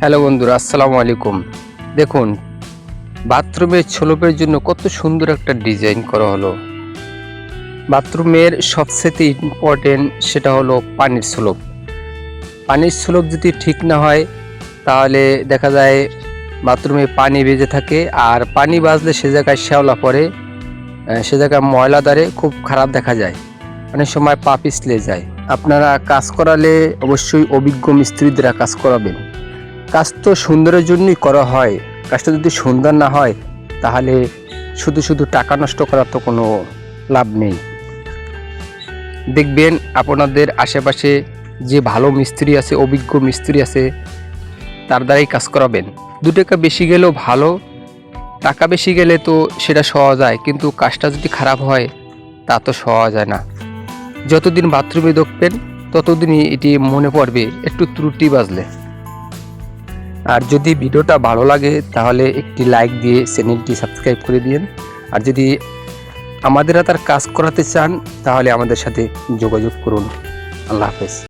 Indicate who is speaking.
Speaker 1: Hello বন্ধুরা, আসসালামু আলাইকুম। দেখুন, বাথরুমের ছোলপের জন্য কত সুন্দর একটা ডিজাইন করা হলো। বাথরুমের সবচেয়ে ইম্পর্টেন্ট সেটা হলো পানির স্লোপ পানির স্লোপ যদি ঠিক না হয়, তাহলে দেখা যায় বাথরুমে পানি বেজে থাকে আর পানি বাজলে সে জায়গায় শ্যাওলা পড়ে সে জায়গায় ময়লা দাঁড়ে খুব খারাপ দেখা যায়। অনেক সময় পা পিছলে যায়। আপনারা কাজ করালে অবশ্যই অভিজ্ঞ মিস্ত্রি দ্বারা কাজ করাবেন। কাজ তো সুন্দরের জন্যই করা হয়। কাজটা যদি সুন্দর না হয়, তাহলে শুধু শুধু টাকা নষ্ট করার তো কোনো লাভ নেই। দেখবেন আপনাদের আশেপাশে যে ভালো মিস্ত্রি আছে, অভিজ্ঞ মিস্ত্রি আছে, তার দ্বারাই কাজ করাবেন। দু টাকা বেশি গেলেও ভালো, টাকা বেশি গেলে তো সেটা সহজ যায় কিন্তু কাজটা যদি খারাপ হয়, তা তো সহজ যায় না। যতদিন বাথরুমে দেখবেন, ততদিনই এটি মনে পড়বে, একটু ত্রুটি বাজলে। আর যদি ভিডিওটা ভালো লাগে, তাহলে একটি লাইক দিয়ে চ্যানেলটি সাবস্ক্রাইব করে দিন আর যদি আমাদের তার কাজ করাতে চান, তাহলে আমাদের সাথে যোগাযোগ করুন। আল্লাহ হাফেজ।